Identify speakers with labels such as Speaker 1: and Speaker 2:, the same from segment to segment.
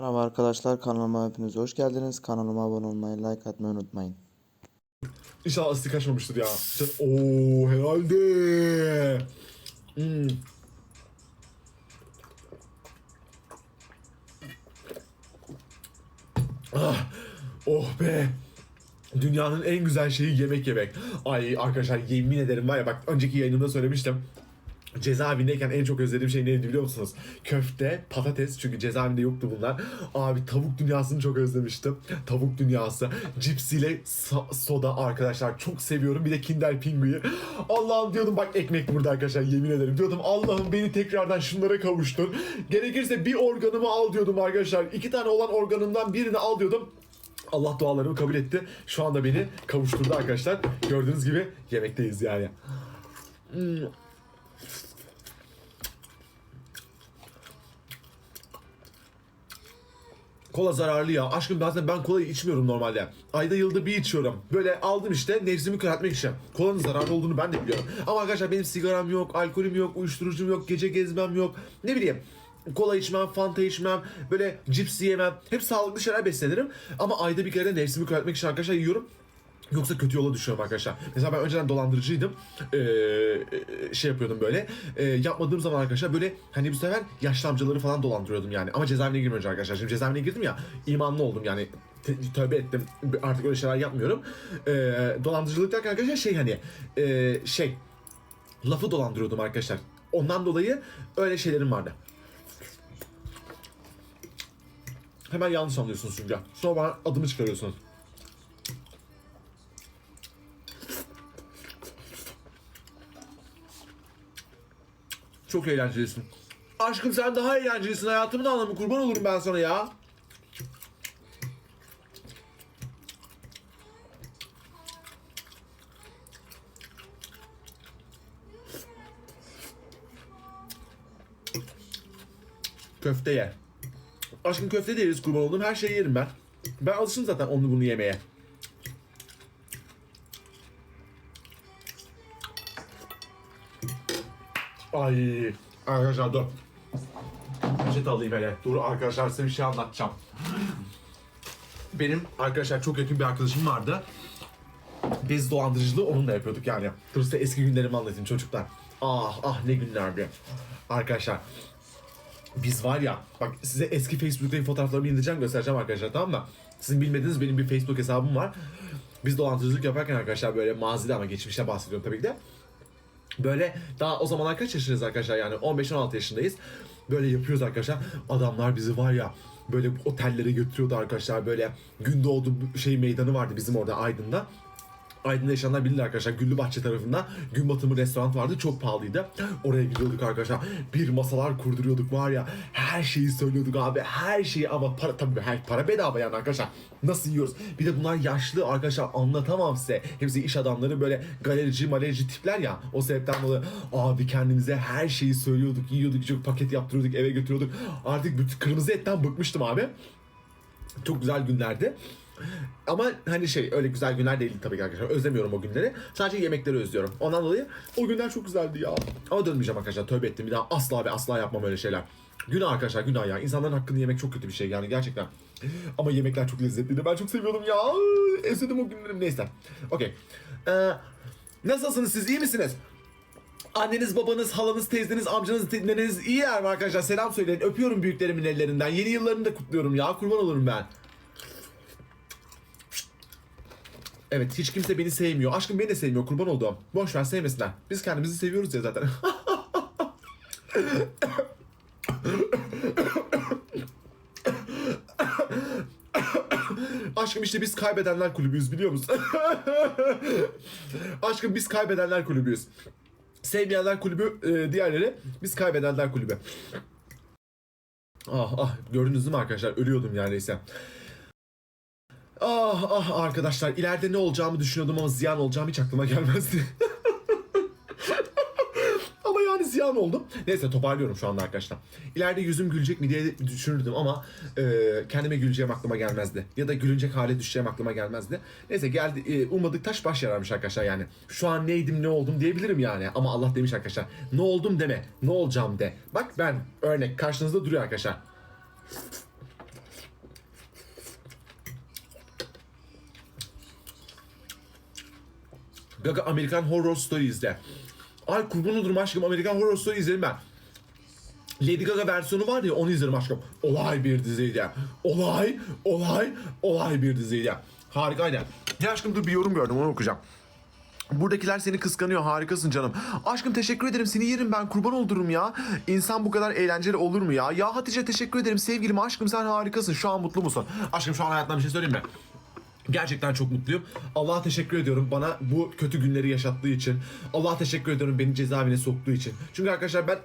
Speaker 1: Merhaba arkadaşlar kanalıma hepiniz hoş geldiniz. Kanalıma abone olmayı, like atmayı unutmayın.
Speaker 2: İnşallah aslı kaçmamıştır ya. Sen, ooo herhalde. Hmm. Ah, oh be. Dünyanın en güzel şeyi yemek yemek. Ay arkadaşlar yemin ederim var ya bak önceki yayınımda söylemiştim. Cezaevindeyken en çok özlediğim şey neydi biliyor musunuz? Köfte, patates çünkü cezaevinde yoktu bunlar. Abi tavuk dünyasını çok özlemiştim. Tavuk dünyası. Cipsiyle sa- soda arkadaşlar çok seviyorum. Bir de Kinder Pingu'yu. Allah'ım diyordum bak ekmek burada arkadaşlar yemin ederim. Diyordum Allah'ım beni tekrardan şunlara kavuştur. Gerekirse bir organımı al diyordum arkadaşlar. İki tane olan organımdan birini al diyordum. Allah dualarımı kabul etti. Şu anda beni kavuşturdu arkadaşlar. Gördüğünüz gibi yemekteyiz yani. Kola zararlı ya. Aşkım zaten ben kolayı içmiyorum normalde. Ayda yılda bir içiyorum. Böyle aldım işte nefsimi köreltmek için. Kolanın zararlı olduğunu ben de biliyorum. Ama arkadaşlar benim sigaram yok, alkolüm yok, uyuşturucum yok, gece gezmem yok. Ne bileyim kola içmem, fanta içmem, böyle cips yemem. Hep sağlıklı şeyler beslenirim. Ama ayda bir kere nefsimi köreltmek için arkadaşlar yiyorum. Yoksa kötü yola düşüyorum arkadaşlar. Mesela ben önceden dolandırıcıydım. Ee, şey yapıyordum böyle. Ee, yapmadığım zaman arkadaşlar böyle hani bu sefer yaşlı amcaları falan dolandırıyordum yani. Ama cezaevine girmeden arkadaşlar. Şimdi cezaevine girdim ya imanlı oldum yani. Tövbe ettim. Artık öyle şeyler yapmıyorum. Ee, dolandırıcılık derken arkadaşlar şey hani e, şey lafı dolandırıyordum arkadaşlar. Ondan dolayı öyle şeylerim vardı. Hemen yanlış anlıyorsunuz çünkü. Sonra bana adımı çıkarıyorsunuz. Çok eğlencelisin. Aşkım sen daha eğlencelisin. Hayatımın anlamı kurban olurum ben sana ya. Köfte ye. Aşkım köfte de yeriz kurban oldum. Her şeyi yerim ben. Ben alışım zaten onu bunu yemeye. Ay arkadaşlar dur. Peçete alayım hele. Dur arkadaşlar size bir şey anlatacağım. Benim arkadaşlar çok yakın bir arkadaşım vardı. Biz dolandırıcılığı onunla yapıyorduk yani. Dur size eski günlerimi anlatayım çocuklar. Ah ah ne günlerdi. Arkadaşlar biz var ya bak size eski Facebook'taki fotoğraflarımı indireceğim göstereceğim arkadaşlar tamam mı? Sizin bilmediğiniz benim bir Facebook hesabım var. Biz dolandırıcılık yaparken arkadaşlar böyle mazide ama geçmişte bahsediyorum tabii ki de. Böyle daha o zamanlar kaç yaşındayız arkadaşlar yani 15-16 yaşındayız. Böyle yapıyoruz arkadaşlar. Adamlar bizi var ya böyle otellere götürüyordu arkadaşlar. Böyle Gündoğdu şey meydanı vardı bizim orada Aydın'da. Aydın'da yaşayanlar bilir arkadaşlar. Güllübahçe tarafında gün batımı restoran vardı. Çok pahalıydı. Oraya gidiyorduk arkadaşlar. Bir masalar kurduruyorduk var ya. Her şeyi söylüyorduk abi. Her şeyi ama para tabii her para bedava yani arkadaşlar. Nasıl yiyoruz? Bir de bunlar yaşlı arkadaşlar anlatamam size. Hepsi iş adamları böyle galerici malerici tipler ya. O sebepten dolayı abi kendimize her şeyi söylüyorduk. Yiyorduk, çok paket yaptırıyorduk, eve götürüyorduk. Artık bütün kırmızı etten bıkmıştım abi. Çok güzel günlerdi. Ama hani şey öyle güzel günler değildi tabii ki arkadaşlar. Özlemiyorum o günleri. Sadece yemekleri özlüyorum. Ondan dolayı o günler çok güzeldi ya. Ama dönmeyeceğim arkadaşlar. Tövbe ettim. Bir daha asla ve asla yapmam öyle şeyler. Günah arkadaşlar günah ya. İnsanların hakkını yemek çok kötü bir şey yani gerçekten. Ama yemekler çok lezzetliydi. Ben çok seviyordum ya. Özledim o günlerimi. Neyse. Okey. Ee, nasılsınız siz? iyi misiniz? Anneniz, babanız, halanız, teyzeniz, amcanız, neneniz iyi yer mi arkadaşlar? Selam söyleyin. Öpüyorum büyüklerimin ellerinden. Yeni yıllarını da kutluyorum ya. Kurban olurum ben. Evet hiç kimse beni sevmiyor. Aşkım beni de sevmiyor kurban olduğum. Boş ver sevmesinler. Biz kendimizi seviyoruz ya zaten. Aşkım işte biz kaybedenler kulübüyüz biliyor musun? Aşkım biz kaybedenler kulübüyüz. Sevmeyenler kulübü e, diğerleri biz kaybedenler kulübü. Ah ah gördünüz mü arkadaşlar ölüyordum neredeyse. Ah ah arkadaşlar ileride ne olacağımı düşünüyordum ama ziyan olacağım hiç aklıma gelmezdi. ama yani ziyan oldum. Neyse toparlıyorum şu anda arkadaşlar. İleride yüzüm gülecek mi diye düşünürdüm ama e, kendime güleceğim aklıma gelmezdi. Ya da gülünecek hale düşeceğim aklıma gelmezdi. Neyse geldi e, ummadık taş baş yararmış arkadaşlar yani. Şu an neydim ne oldum diyebilirim yani. Ama Allah demiş arkadaşlar. Ne oldum deme. Ne olacağım de. Bak ben örnek karşınızda duruyor arkadaşlar. Gaga American Horror Story izle. Ay kurban olurum aşkım American Horror Story izledim ben. Lady Gaga versiyonu var ya onu izlerim aşkım. Olay bir diziydi. Olay, olay, olay bir diziydi. Harikaydı. Ya aşkım dur bir yorum gördüm onu okuyacağım. Buradakiler seni kıskanıyor harikasın canım. Aşkım teşekkür ederim seni yerim ben kurban olurum ya. İnsan bu kadar eğlenceli olur mu ya? Ya Hatice teşekkür ederim sevgilim aşkım sen harikasın. Şu an mutlu musun? Aşkım şu an hayatımdan bir şey söyleyeyim mi? Gerçekten çok mutluyum. Allah'a teşekkür ediyorum bana bu kötü günleri yaşattığı için. Allah'a teşekkür ediyorum beni cezaevine soktuğu için. Çünkü arkadaşlar ben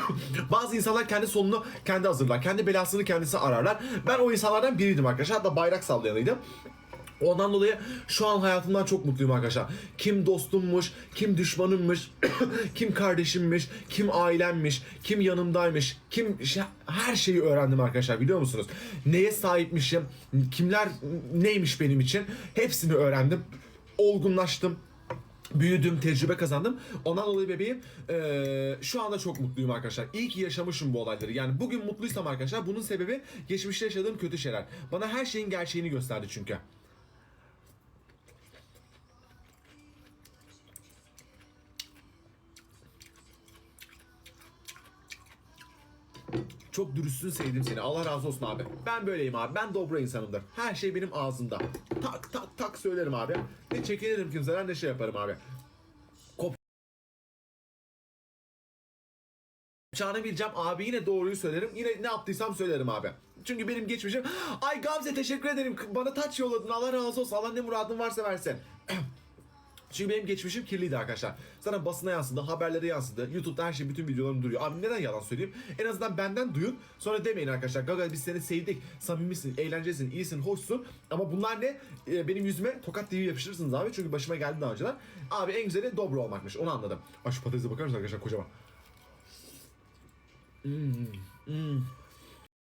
Speaker 2: bazı insanlar kendi sonunu kendi hazırlar. Kendi belasını kendisi ararlar. Ben o insanlardan biriydim arkadaşlar. Hatta bayrak sallayanıydım. Ondan dolayı şu an hayatımdan çok mutluyum arkadaşlar. Kim dostummuş, kim düşmanımmış, kim kardeşimmiş, kim ailemmiş, kim yanımdaymış, kim şey- her şeyi öğrendim arkadaşlar biliyor musunuz? Neye sahipmişim, kimler neymiş benim için hepsini öğrendim. Olgunlaştım. Büyüdüm, tecrübe kazandım. Ondan dolayı bebeğim eee, şu anda çok mutluyum arkadaşlar. İyi ki yaşamışım bu olayları. Yani bugün mutluysam arkadaşlar bunun sebebi geçmişte yaşadığım kötü şeyler. Bana her şeyin gerçeğini gösterdi çünkü. Çok dürüstsün sevdim seni. Allah razı olsun abi. Ben böyleyim abi. Ben dobra insanımdır. Her şey benim ağzımda. Tak tak tak söylerim abi. Ne çekinirim kimseden ne şey yaparım abi. Kop Çağını bileceğim abi yine doğruyu söylerim. Yine ne yaptıysam söylerim abi. Çünkü benim geçmişim. Ay Gamze teşekkür ederim. Bana taç yolladın. Allah razı olsun. Allah ne muradın varsa versin. Çünkü benim geçmişim kirliydi arkadaşlar. Zaten basına yansıdı, haberlere yansıdı. YouTube'da her şey, bütün videolarım duruyor. Abi neden yalan söyleyeyim? En azından benden duyun. Sonra demeyin arkadaşlar. Gaga biz seni sevdik. Samimisin, eğlencelisin, iyisin, hoşsun. Ama bunlar ne? Ee, benim yüzüme tokat diye yapıştırırsınız abi. Çünkü başıma geldi daha önceden. Abi en güzeli dobro olmakmış. Onu anladım. Ay şu patatese bakar mısınız arkadaşlar kocaman? Hmm, hmm.